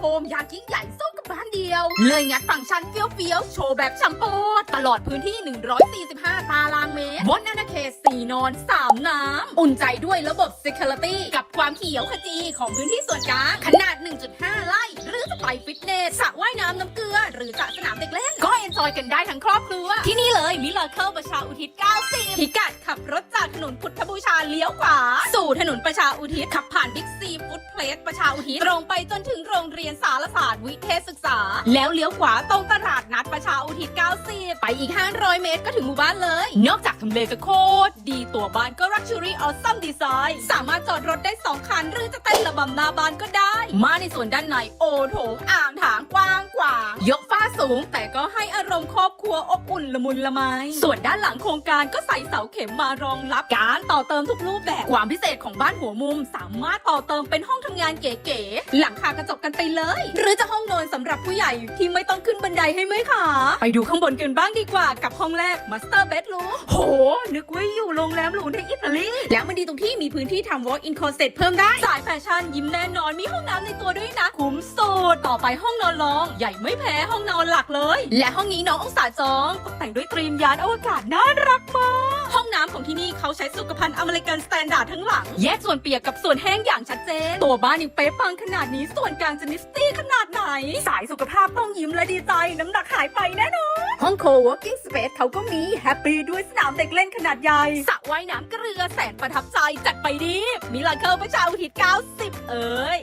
โฮมอยากยิ่งใหญ่สู้กับบ้านเดียว เลยงัดฟังก์ชันเฟี้ยวๆ โชว์แบบชัมโปดตลอดพื้นที่ 145 ตารางเมตรบนอาณาเขต4นอน 3 น้ำ อุ่นใจด้วยระบบ Security กับความเขียวขจีของพื้นที่ส่วนกลาง ขนาด 1.5 ไร่ หรือจะไปฟิตเนสสระว่ายน้ำน้ำเกลือ หรือจะสนามเด็กเล่น ก็เอนจอยกันได้ทั้งครอบครัว ที่นี่เลยมิลาเคิลประชาอุทิศ 90 พิกัดขับรถจากถนนพุทธบูชาเลี้ยวขวา สู่ถนนประชาอุทิศขับผ่านบิ๊กซี ลสประชาอุทิศตรงไปจนถึงโรงเรียนสารศาสตร์วิเทศศึกษา แล้วเลี้ยวขวาตรงตลาดนัดประชาอุทิศ 90 ไปอีก 500 เมตรก็ถึงหมู่บ้านเลย นอกจากทำเลจะโคตรดีตัวบ้านก็ Luxury Awesome Design สามารถจอดรถได้ 2 คัน หรือจะเต้นระบำหน้าบ้านก็ได้ มาในส่วนด้านในโอโถงอ่างถางกว้าง กว่างยกฟ้าสูงแต่ก็ให้อารมณ์ครอบครัวอบอุ่นละมุนละไม ส่วนด้านหลังโครงการก็ใส่เสาเข็มมารองรับการต่อเติมทุกรูปแบบ ความพิเศษของบ้านหัวมุม สามารถต่อเติมเป็นห้องทำงานเก๋ๆ หลังคากระจกกันไปเลย หรือจะห้องนอนสำหรับผู้ใหญ่ที่ไม่ต้องขึ้นบันไดให้ไหมคะไปดูข้างบนกันบ้างดีกว่ากับห้องแรก Master Bedroom โห นึกว่าอยู่โรงแรมหรูในอิตาลี แล้วมันดีตรงที่มีพื้นที่ทำ walk in closet เพิ่มได้ สายแฟชั่นยิ้มแน่นอน มีห้องน้ำในตัวด้วยนะ คุ้มสุด ต่อไปห้องนอนรอง ใหญ่ไม่แพ้ห้องนอนหลักเลย และห้องนี้น้ององศาจองตกแต่งด้วยตรีมยานอวกาศน่ารักมาก ห้องน้ำของที่นี่เขาใช้สุขภัณฑ์อเมริกันสแตนดาร์ดทั้งหลัง แยกส่วนเปียกกับส่วนแห้งอย่างชัดเจน ตัวบ้านยังเป๊ะปังขนาดนี้ส่วนกลางจะนิสตี้ขนาดไหน สายสุขภาพต้องยิ้มและดีใจ น้ำหนักหายไปแน่นอน ห้องโค working space เขาก็มีแฮปปี้ด้วยสนามเด็กเล่นขนาดใหญ่สระว่ายน้ำเกลือแสนประทับใจจัดไปดิมิลาเคิลประชาอุทิศ90 เอ้ย